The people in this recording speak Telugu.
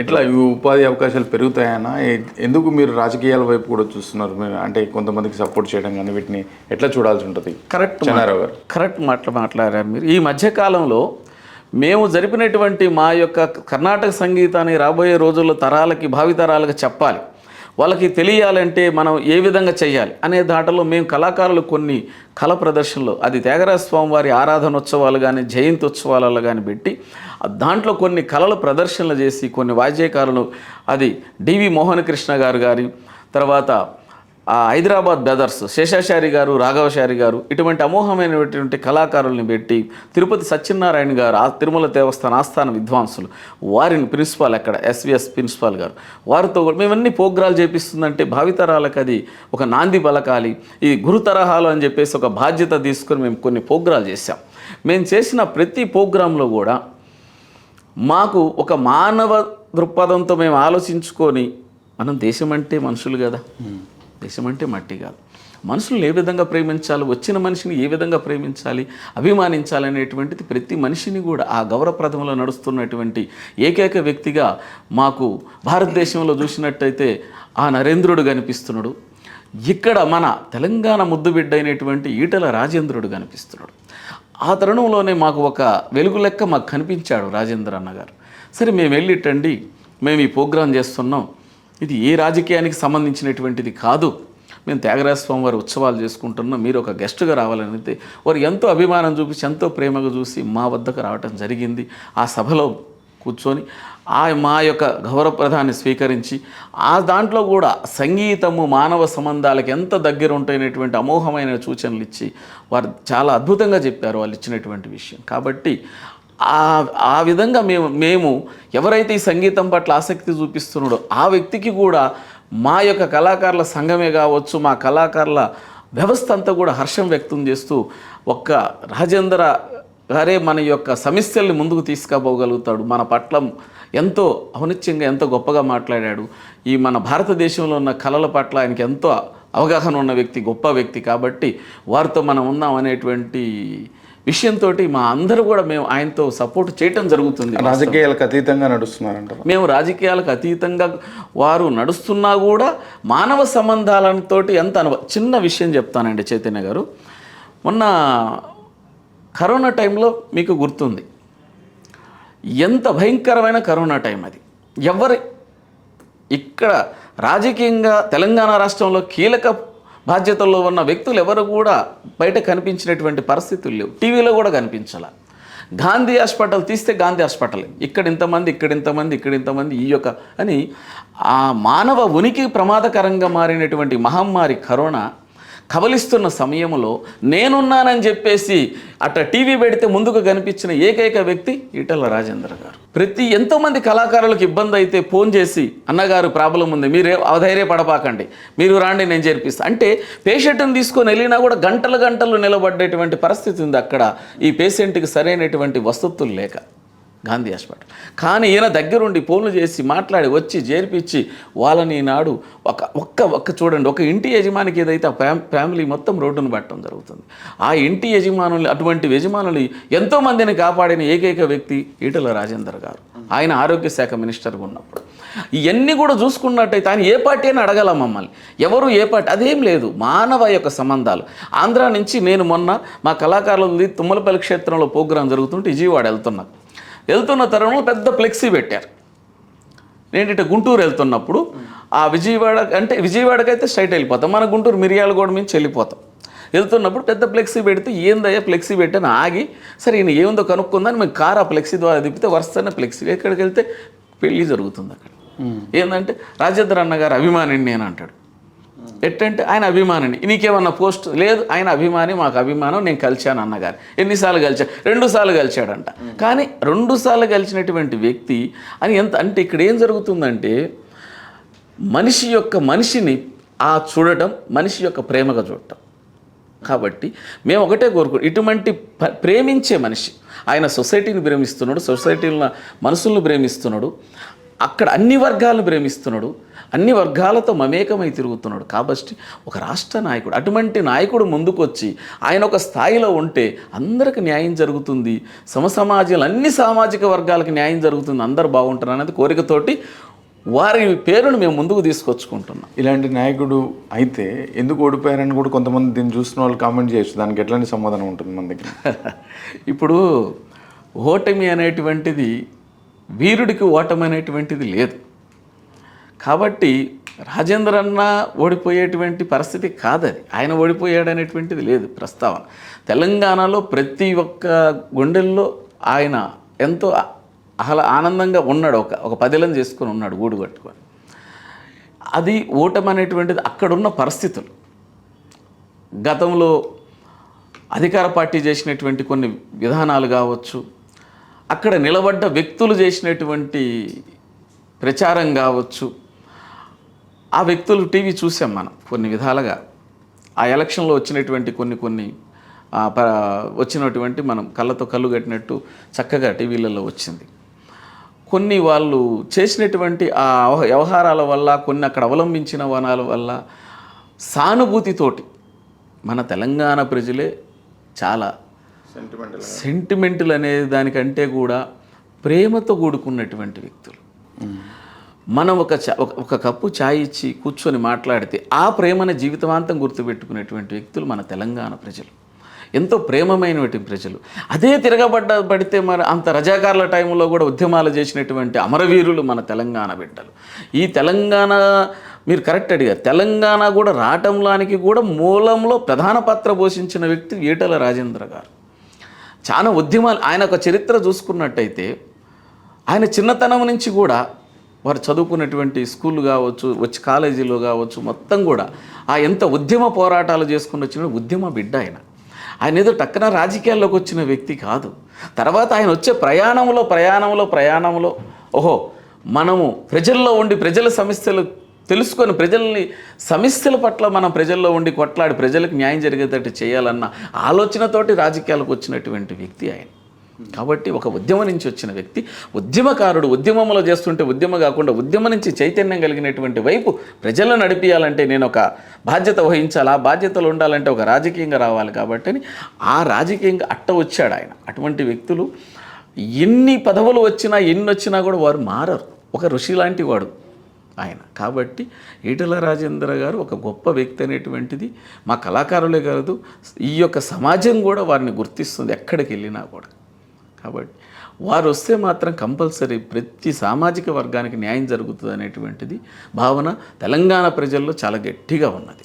ఎట్లా ఈ ఉపాధి అవకాశాలు పెరుగుతాయన్నా ఎందుకు మీరు రాజకీయాల వైపు కూడా చూస్తున్నారు? మీరు అంటే కొంతమందికి సపోర్ట్ చేయడం కానీ వీటిని ఎట్లా చూడాల్సి ఉంటుంది? కరెక్ట్ చెన్నారావు గారు. కరెక్ట్ మాటలు మాట్లాడారు మీరు. ఈ మధ్యకాలంలో మేము జరిపినటువంటి మా యొక్క కర్ణాటక సంగీతాన్ని రాబోయే రోజుల్లో తరాలకి భావితరాలకు చెప్పాలి. వాళ్ళకి తెలియాలంటే మనం ఏ విధంగా చేయాలి అనే దాటలో మేము కళాకారులు కొన్ని కళ ప్రదర్శనలు అది త్యాగరాజస్వామి వారి ఆరాధనోత్సవాలు కానీ జయంతి ఉత్సవాలలో కానీ పెట్టి దాంట్లో కొన్ని కళల ప్రదర్శనలు చేసి కొన్ని వాద్యకారులు అది డివి మోహన కృష్ణ గారు గారి తర్వాత హైదరాబాద్ బ్రదర్స్ శేషాచారి గారు రాఘవచారి గారు ఇటువంటి అమోఘమైనటువంటి కళాకారుల్ని పెట్టి తిరుపతి సత్యనారాయణ గారు ఆ తిరుమల దేవస్థాన ఆస్థాన విద్వాంసులు వారిని ప్రిన్సిపాల్ అక్కడ ఎస్విఎస్ ప్రిన్సిపాల్ గారు. వారితో కూడా మేమన్నీ పోగ్రాలు చేపిస్తుందంటే భావితరాలకు అది ఒక నాంది పలకాలి ఈ గురు తరహాలు అని చెప్పేసి ఒక బాధ్యత తీసుకొని మేము కొన్ని పోగ్రాలు చేశాం. మేము చేసిన ప్రతి ప్రోగ్రాంలో కూడా మాకు ఒక మానవ దృక్పథంతో మేము ఆలోచించుకొని మనం దేశం అంటే మనుషులు కదా. దేశం అంటే మట్టి కాదు. మనుషులను ఏ విధంగా ప్రేమించాలి? వచ్చిన మనిషిని ఏ విధంగా ప్రేమించాలి? అభిమానించాలి అనేటువంటిది ప్రతి మనిషిని కూడా ఆ గౌరవప్రదంలో నడుస్తున్నటువంటి ఏకైక వ్యక్తిగా మాకు భారతదేశంలో చూసినట్టయితే ఆ నరేంద్రుడు కనిపిస్తున్నాడు. ఇక్కడ మన తెలంగాణ ముద్దుబిడ్డ అయినటువంటి ఈటల రాజేంద్రుడు కనిపిస్తున్నాడు. ఆ తరుణంలోనే మాకు ఒక వెలుగు లెక్క మాకు కనిపించాడు రాజేంద్ర అన్నగారు. సరే మేము వెళ్ళిట్టండి మేము ఈ ప్రోగ్రాం చేస్తున్నాం ఇది ఏ రాజకీయానికి సంబంధించినటువంటిది కాదు. మేము త్యాగరాజస్వామి వారి ఉత్సవాలు చేసుకుంటున్నాం. మీరు ఒక గెస్ట్గా రావాలని వారు ఎంతో అభిమానం చూపించి ఎంతో ప్రేమగా చూసి మా వద్దకు రావటం జరిగింది. ఆ సభలో కూర్చొని ఆ మా యొక్క గౌరవప్రదాన్ని స్వీకరించి ఆ దాంట్లో కూడా సంగీతము మానవ సంబంధాలకు ఎంత దగ్గర ఉంటాయనేటువంటి అమోఘమైన సూచనలు ఇచ్చి వారు చాలా అద్భుతంగా చెప్పారు వాళ్ళు ఇచ్చినటువంటి విషయం. కాబట్టి ఆ విధంగా మేము మేము ఎవరైతే ఈ సంగీతం పట్ల ఆసక్తి చూపిస్తున్నాడో ఆ వ్యక్తికి కూడా మా యొక్క కళాకారుల సంఘమే కావచ్చు మా కళాకారుల వ్యవస్థ అంతా కూడా హర్షం వ్యక్తం చేస్తూ ఒక్క రాజేంద్ర గారే మన యొక్క సమస్యల్ని ముందుకు తీసుకుపోగలుగుతాడు. మన పట్ల ఎంతో ఔనిత్యంగా ఎంతో గొప్పగా మాట్లాడాడు. ఈ మన భారతదేశంలో ఉన్న కళల పట్ల ఆయనకి ఎంతో అవగాహన ఉన్న వ్యక్తి గొప్ప వ్యక్తి కాబట్టి వారితో మనం ఉన్నాం అనేటువంటి విషయంతో మా అందరూ కూడా మేము ఆయనతో సపోర్ట్ చేయటం జరుగుతుంది రాజకీయాలకు అతీతంగా నడుస్తున్నారంటారు మేము రాజకీయాలకు అతీతంగా వారు నడుస్తున్నా కూడా మానవ సంబంధాలతో ఎంత అనుభవ చిన్న విషయం చెప్తానండి చైతన్య గారు. మొన్న కరోనా టైంలో మీకు గుర్తుంది. ఎంత భయంకరమైన కరోనా టైం అది. ఎవరి ఇక్కడ రాజకీయంగా తెలంగాణ రాష్ట్రంలో కీలక బాధ్యతల్లో ఉన్న వ్యక్తులు ఎవరు కూడా బయట కనిపించినటువంటి పరిస్థితులు లేవు. టీవీలో కూడా కనిపించాల. గాంధీ హాస్పిటల్ తీస్తే గాంధీ హాస్పిటల్. ఇక్కడ ఇంతమంది ఇక్కడ ఇంతమంది ఇక్కడ ఇంతమంది ఈ యొక్క అని ఆ మానవ ఉనికి ప్రమాదకరంగా మారినటువంటి మహమ్మారి కరోనా కబలిస్తున్న సమయంలో నేనున్నానని చెప్పేసి అట్ట టీవీ పెడితే ముందుకు కనిపించిన ఏకైక వ్యక్తి ఈటల రాజేంద్ర గారు. ప్రతి ఎంతోమంది కళాకారులకు ఇబ్బంది అయితే ఫోన్ చేసి అన్నగారు ప్రాబ్లం ఉంది మీరే అధైర్యపడపాకండి మీరు రాండి నేను చేర్పిస్తాను అంటే పేషెంట్ని తీసుకొని వెళ్ళినా కూడా గంటలు గంటలు నిలబడ్డేటువంటి పరిస్థితి ఉంది అక్కడ. ఈ పేషెంట్కి సరైనటువంటి వసతులు లేక. గాంధీ హాస్పిటల్. కానీ ఈయన దగ్గరుండి ఫోన్లు చేసి మాట్లాడి వచ్చి చేర్పించి వాళ్ళని ఈనాడు ఒక ఒక్క ఒక్క చూడండి ఒక ఇంటి యజమానికి ఏదైతే ఆ ఫ్యామ్ ఫ్యామిలీ మొత్తం రోడ్డును పట్టడం జరుగుతుంది. ఆ ఇంటి యజమానులు అటువంటి యజమానులు ఎంతోమందిని కాపాడిన ఏకైక వ్యక్తి ఈటల రాజేందర్ గారు. ఆయన ఆరోగ్య శాఖ మినిస్టర్గా ఉన్నప్పుడు. ఇవన్నీ కూడా చూసుకున్నట్టయితే ఆయన ఏ పార్టీ అని అడగల మమ్మల్ని. ఎవరు ఏ పార్టీ అదేం లేదు. మానవ యొక్క సంబంధాలు. ఆంధ్ర నుంచి నేను మొన్న మా కళాకారులది తుమ్మలపల్లి క్షేత్రంలో ప్రోగ్రాం జరుగుతుంటే విజయవాడ వెళ్తున్నాను వెళ్తున్న తరుణంలో పెద్ద ఫ్లెక్సీ పెట్టారు. నేను ఇటు గుంటూరు వెళ్తున్నప్పుడు ఆ విజయవాడ అంటే విజయవాడకైతే స్ట్రైట్ వెళ్ళిపోతాం. మన గుంటూరు మిరియాలగూడ నుంచి వెళ్ళిపోతాం వెళ్తున్నప్పుడు పెద్ద ఫ్లెక్సీ పెడితే ఏందయ్యా ఫ్లెక్సీ పెట్టని ఆగి సరే ఈయన ఏముందో కనుక్కుందని మేము కార్ ఆ ఫ్లెక్సీ ద్వారా తిప్పితే వరుసనే ఫ్లెక్సీ. ఎక్కడికి వెళ్తే పెళ్ళి జరుగుతుంది అక్కడ. ఏంటంటే రాజేంద్ర అన్న గారు అభిమానిని నేను అంటాడు. ఎట్టంటే ఆయన అభిమానిని. నీకేమన్నా పోస్ట్? లేదు ఆయన అభిమాని మాకు అభిమానం నేను కలిశాను అన్నగారు. ఎన్నిసార్లు కలిచా రెండుసార్లు కలిచాడంట కానీ రెండుసార్లు కలిసినటువంటి వ్యక్తి అని ఎంత అంటే ఇక్కడ ఏం జరుగుతుందంటే మనిషి యొక్క మనిషిని ఆ చూడటం మనిషి యొక్క ప్రేమగా చూడటం. కాబట్టి మేము ఒకటే కోరుకు ఇటువంటి ప్రేమించే మనిషి. ఆయన సొసైటీని ప్రేమిస్తున్నాడు సొసైటీలో మనసులను ప్రేమిస్తున్నాడు అక్కడ అన్ని వర్గాలను ప్రేమిస్తున్నాడు అన్ని వర్గాలతో మమేకమై తిరుగుతున్నాడు. కాబట్టి ఒక రాష్ట్ర నాయకుడు అటువంటి నాయకుడు ముందుకొచ్చి ఆయన ఒక స్థాయిలో ఉంటే అందరికి న్యాయం జరుగుతుంది. సమసమాజంలో అన్ని సామాజిక వర్గాలకు న్యాయం జరుగుతుంది. అందరు బాగుంటారు అనేది కోరికతోటి వారి పేరును మేము ముందుకు తీసుకొచ్చుకుంటున్నాం. ఇలాంటి నాయకుడు అయితే ఎందుకు ఓడిపోయారని కూడా కొంతమంది దీన్ని చూస్తున్న వాళ్ళు కామెంట్ చేయొచ్చు. దానికి ఎట్లాంటి సమాధానం ఉంటుంది మన దగ్గర? ఇప్పుడు ఓటమి అనేటువంటిది వీరుడికి ఓటమి అనేటువంటిది లేదు. కాబట్టి రాజేంద్ర అన్న ఓడిపోయేటువంటి పరిస్థితి కాదది. ఆయన ఓడిపోయాడనేటువంటిది లేదు ప్రస్తావన. తెలంగాణలో ప్రతి ఒక్క గుండెల్లో ఆయన ఎంతో ఆహ్లా ఆనందంగా ఉన్నాడు. ఒక ఒక పదిలం చేసుకుని ఉన్నాడు గూడు కట్టుకొని. అది ఓటమి అనేటువంటిది అక్కడున్న పరిస్థితులు. గతంలో అధికార పార్టీ చేసినటువంటి కొన్ని విధానాలు కావచ్చు అక్కడ నిలబడ్డ వ్యక్తులు చేసినటువంటి ప్రచారం కావచ్చు ఆ వ్యక్తులు టీవీ చూసాం మనం కొన్ని విధాలుగా. ఆ ఎలక్షన్లో వచ్చినటువంటి కొన్ని కొన్ని వచ్చినటువంటి మనం కళ్ళతో కళ్ళు కట్టినట్టు చక్కగా టీవీలలో వచ్చింది. కొన్ని వాళ్ళు చేసినటువంటి ఆ వ్యవ- వ్యవహారాల వల్ల కొన్ని అక్కడ అవలంబించిన వనాల వల్ల సానుభూతితోటి మన తెలంగాణ ప్రజలే చాలా సెంటిమెంటల్ సెంటిమెంటల్ అనే దానికంటే కూడా ప్రేమతో కూడుకున్నటువంటి వ్యక్తులు. మనం ఒక చ- ఒక- ఒక కప్పు ఛాయ్ ఇచ్చి కూర్చొని మాట్లాడితే ఆ ప్రేమను జీవితవాంతం గుర్తుపెట్టుకునేటువంటి వ్యక్తులు మన తెలంగాణ ప్రజలు. ఎంతో ప్రేమమైనటువంటి ప్రజలు. అదే తిరగబడ్డ పడితే మరి అంత రజాకారుల టైంలో కూడా ఉద్యమాలు చేసినటువంటి అమరవీరులు మన తెలంగాణ బిడ్డలు. ఈ తెలంగాణ మీరు కరెక్ట్ అడిగారు. తెలంగాణ కూడా రావటంలానికి కూడా మూలంలో ప్రధాన పాత్ర పోషించిన వ్యక్తి ఈటల రాజేంద్ర గారు. చాలా ఉద్యమాలు ఆయన ఒక చరిత్ర చూసుకున్నట్టయితే ఆయన చిన్నతనం నుంచి కూడా వారు చదువుకున్నటువంటి స్కూల్ కావచ్చు వచ్చి కాలేజీలో కావచ్చు మొత్తం కూడా ఆ ఎంత ఉద్యమ పోరాటాలు చేసుకుని వచ్చిన ఉద్యమ బిడ్డ ఆయన. ఆయన ఏదో టక్కన రాజకీయాల్లోకి వచ్చిన వ్యక్తి కాదు. తర్వాత ఆయన వచ్చే ప్రయాణంలో ప్రయాణంలో ప్రయాణంలో ఓహో మనము ప్రజల్లో ఉండి ప్రజల సమస్యలు తెలుసుకొని ప్రజల్ని సమస్యల పట్ల మనం ప్రజల్లో ఉండి కొట్లాడి ప్రజలకు న్యాయం జరిగేటట్టు చేయాలన్న ఆలోచనతోటి రాజకీయాలకు వచ్చినటువంటి వ్యక్తి ఆయన. కాబట్టి ఒక ఉద్యమం నుంచి వచ్చిన వ్యక్తి ఉద్యమకారుడు ఉద్యమంలో చేస్తుంటే ఉద్యమ కాకుండా ఉద్యమం నుంచి చైతన్యం కలిగినటువంటి వైపు ప్రజలను నడిపించాలంటే నేను ఒక బాధ్యత వహించాలి? ఆ బాధ్యతలు ఉండాలంటే ఒక రాజకీయంగా రావాలి కాబట్టి అని ఆ రాజకీయంగా అట్ట వచ్చాడు ఆయన. అటువంటి వ్యక్తులు ఎన్ని పదవులు వచ్చినా ఎన్ని వచ్చినా కూడా వారు మారరు. ఒక ఋషి లాంటి వాడు ఆయన. కాబట్టి ఈటల రాజేంద్ర గారు ఒక గొప్ప వ్యక్తి అనేటువంటిది మా కళాకారులే కాదు ఈ యొక్క సమాజం కూడా వారిని గుర్తిస్తుంది ఎక్కడికి వెళ్ళినా కూడా. కాబట్టి వారు వస్తే మాత్రం కంపల్సరీ ప్రతి సామాజిక వర్గానికి న్యాయం జరుగుతుంది అనేటువంటిది భావన తెలంగాణ ప్రజల్లో చాలా గట్టిగా ఉన్నది.